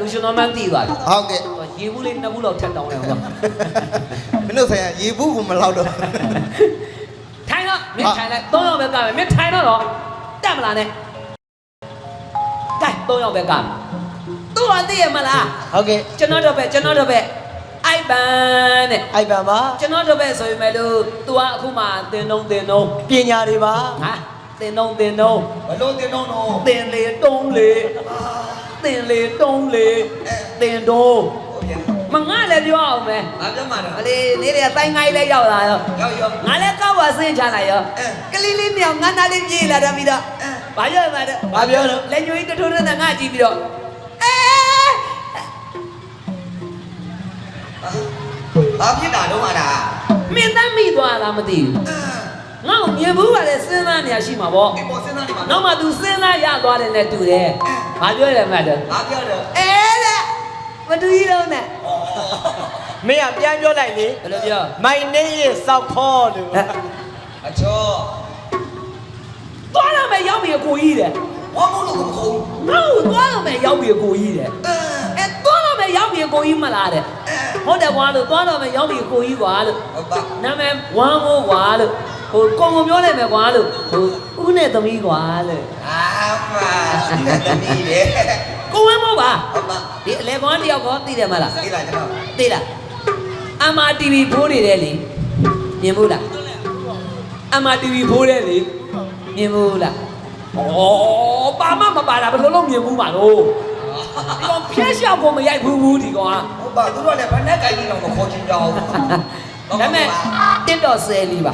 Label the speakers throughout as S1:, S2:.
S1: လူရှင်တော်မှန်းသိသွားပြီ
S2: ဟုတ်ကဲ့
S1: ရေဘူးလေးနှစ်ဘူးလောက်ထက်တောင်းလိုက်အောင်
S2: မင်းတို့ဆိုင်ရေဘူးကမလောက်တော့
S1: ထိုင်တော့မင်းထိုင်လိုက်၃ယောက်ပဲကမယ်မင်းထိုင်တော့တော့တက်မလားနဲ့ကဲ၃ယောက်ပဲကမယ်သူ့ဟာသိရမလား
S3: ဟုတ်ကဲ့
S1: ကျွန်တော်တော့ပဲကျွန်တော်တော့ပဲအိုက်ပန်တဲ့
S3: အိုက်ပန်ပါ
S1: ကျွန်တော်တော့ပဲဆိုရင်မဲ့လို့ तू ကအခုမှတင်တုံးတင်တုံး
S3: ပညာတွေပါ
S1: ဟာတင်တုံးတင်တုံး
S2: ဘလို့တင်တော့တော့
S1: တင်လေတုံးလေ တင်လေတုံးလေတင်တုံး
S2: ဟုတ်ရဲ့
S1: မငါလည်းပြောအောင်မယ်
S2: ငါပြောမှာတော့
S1: အလေနေတွေကတိုင်းငိုင်းလေးရောက်လာရော
S2: ရောက်ရောက်
S1: ငါလည်းကောက်ပါဆင်းချလိုက်ရော
S2: အဲ
S1: ကလေးလေးမြောင်ငါသားလေးပြေးလာတယ်ပြီးတော့
S2: အဲ
S1: ဘာပြောမှာလဲ
S3: ဘာပြောတော့
S1: လက်ညွှိတထိုးနဲ့ငါကြည့်ပြီးတော့အဲ
S2: ဘာဖြစ်တာတော့ဟာဒါ
S1: မင်းသားမိသွားလားမသိဘူး
S2: အဲ
S1: ငါ့ကိုမြင်ဘူးပါလေစဉ်းစားနေရရှိမှာပေါ့
S2: ဒီပေါ်စဉ်းစားနေပါ
S1: နောက်မှ तू စဉ်းစားရသွားတယ်နဲ့တူတယ် ဘာပြောရမှာလဲ
S2: ဘာပြောတော့
S1: အဲတဲ့မတူကြီးလုံးနဲ့
S3: မင်းကပြန်ပြောလိုက်လေ
S1: ဘယ်လိုပြော
S3: မိုင်နေရစောက်ခေါ်လို့
S2: အချော
S1: သွားတော့မယ်ရောက်ပြီအကိုကြီးတဲ့
S2: ဘာမို့လို့မဟုတ်
S1: ငါ့ကိုသွားတော့မယ်ရောက်ပြီအကိုကြီးတဲ့
S2: အဲ
S1: အဲသွားတော့မယ်ရောက်ပြီအကိုကြီးမလားတဲ့
S2: အဲ
S1: ဟုတ်တယ်ကွာလို့သွားတော့မယ်ရောက်ပြီအကိုကြီးကွာလို့
S2: ဟုတ်ပါ
S1: နာမည်ဝမ်းမိုးကွာလို့ဟိုကုံကုံပြောလိုက်မယ်ကွာလို့ဟို ဦးနဲ့သမီးကွာလို့
S2: အာမဒီကတမီးလေ
S1: ကိုဝမ်းမိုးပါ
S2: ဟုတ်ပါ
S1: ဒီအလေကွန်တယောက်ကောသိတယ်မလား
S2: သိလားကျွန်တော်
S1: သိလားအမ TV ဖိုးနေတယ်လေမြင်ဘူးလားအမ TV ဖိုးတယ်လေမြင်ဘူးလားဩပါမမပါတာဘယ်လိုလုပ်မြင်ဘူးပါလို့ဒီကောင်ဖျက်ရှောက်ကိုမရိုက်ဘူးဘူးဒီကောင်က
S2: ဟုတ်ပါသူတို့လည်းဘယ်နဲ့ကြိုက်ပြီးတော့မခေါ်ချင်ကြအောင်
S1: ဒါပေမဲ့တစ်တော့ဆယ်လီပါ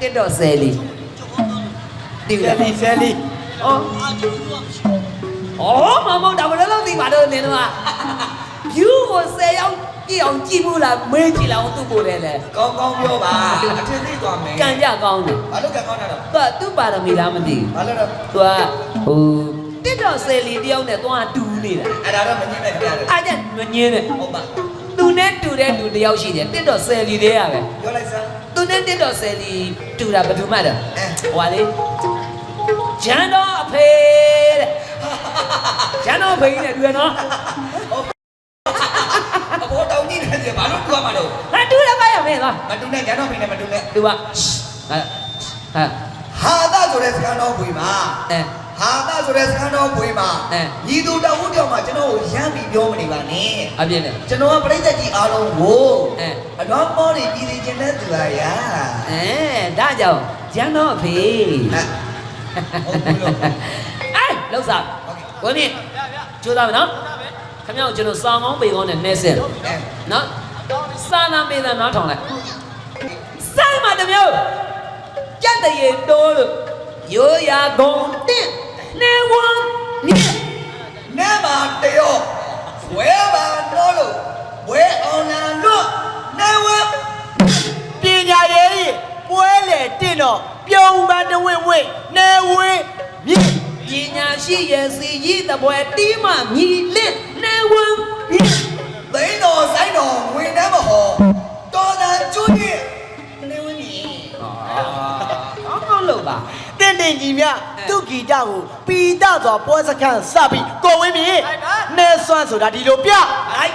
S2: အဲ
S1: တစ်တော့ဆယ်လီ ဒီ
S3: ဆ
S1: လား
S3: ယ်လီဆယ်လီ
S1: ဩဩမမဒါဘယ်လိုလုပ်သိပါတော့နင်တို့က view ကိုဆယ်ရောက်ကြည့်အောင်ကြည့်ဘူးလားမေးကြည့်လောက်သူ့ကိုယ်တယ်လေ
S2: ကောင်းကောင်းပြောပါအထင်သိသွားမယ်
S1: ကံကြကောင်းတယ်
S2: ဘာလို့ကကောင်းတာတော့
S1: သူကသူ့ပါရမီလားမသိဘူး
S2: ဘာလို့တော့
S1: သူကဟိုတစ်တော့ဆယ်လီတယောက်နဲ့သွားတူနေတာ
S2: အဲ့ဒါတော့မငင်းနဲ့ကြရတယ်
S1: အားကြမငင်းနဲ့
S2: ဟုတ်ပါ
S1: သူနဲ့တူတဲ့လူတယောက်ရှိတယ်တစ်တော့ဆယ်လီတည်းရပဲ
S2: ပြောလိုက်စမ်း
S1: သူနဲ့တစ်တော့ဆယ်လီတူတာဘယ်သူမှတော့
S2: အဲ
S1: ဟွာလေ ဂျန်တော်အဖေတဲ့ဂျန်တော်အဖေနဲ့တွေ့ရနော်
S2: အဘောတောင်းကြည့်နေတယ်ဘာလို့တွားမှာတော့
S1: ငါတူရပါရမယ်လား
S2: မတူနဲ့ညာတော့ဖိနေမတူနဲ့
S1: သူကဟာဟာ
S2: ဟာသာဆိုတဲ့စကားတော်ပွေမှာ
S1: အဲ
S2: ဟာသာဆိုတဲ့စကားတော်ပွေမှာ
S1: အဲ
S2: ညီသူတော်ဦးတော်မှာကျွန်တော်ကိုရမ်းပြီးပြောမနေပါနဲ့
S1: အပြည့်နဲ့
S2: ကျွန်တော်ကပြိဿကြီးအားလုံးကို
S1: အဲ
S2: အတော်ပေါ်နေပြည်နေခြင်းတဲ့သူဟာရာ
S1: အဲဒါကြောင့်ဂျန်တော်အဖေ
S2: ဟုတ်ပြီလို့
S1: အဲလောက်စားကိုနေကျိုးသားမယ်နော်ခင်ဗျားကိုကျွန်တော်စောင်းကောင်းပေကောင်းနဲ့နှဲဆဲ
S2: အဲ
S1: နော်စာနာမေးတာနားထောင်လိုက်စိုင်းမှာတမျိုးကြက်တရေတိုးလို့ရိုးရာဂုံတင်းနေဝမ်းမြင့်
S2: နဲမှာတရော တဝင့်ဝ
S3: င့်နေဝင်းမြင့်
S1: ပညာရှိရဲ့စီကြီးတပွဲတီးမှမြည်လင့်နေဝမ်းမြင့်
S2: သိန်းတော်ဆိုင်တော်ဝင်နှမ်းမဟောတော်တန်ကျွတ်ရဲ့နေဝင်းကြီး
S1: အောင်းအောင်းလို့ပါ
S3: တင့်တင်ကြီးမြသူ့ဂီတကိုပီတစွာပွဲစခန်းစပြီးကိုဝင်းမြင့်နေစွမ်းဆိုတာဒီလိုပြ
S1: အိုက်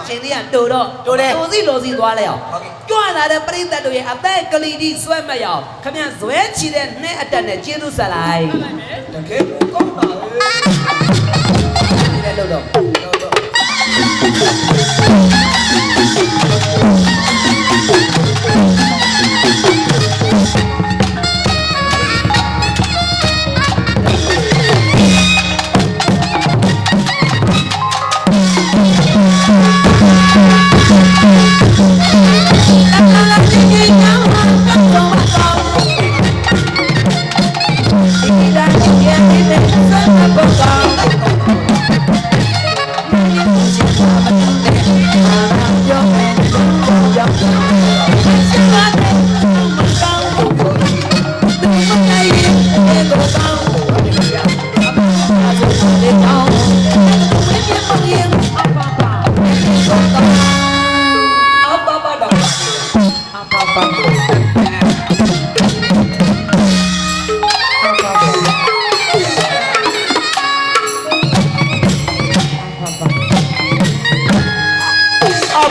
S1: အချိန်လေးကတူတော့
S3: တိုးတယ်
S1: တူစီလိုစီသွားလဲအောင်ကြွလာတဲ့ပရိသတ်တို့ရဲ့အသက်ကလေးဒီဆွဲမရအောင်ခမရဇွဲချီတဲ့နဲ့အတက်နဲ့ကျေးဇူးဆက်လိုက်
S2: တကယ်ကိုကောင်းပါလေ
S1: ဒီလည်းလို့တော့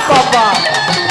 S3: Papa.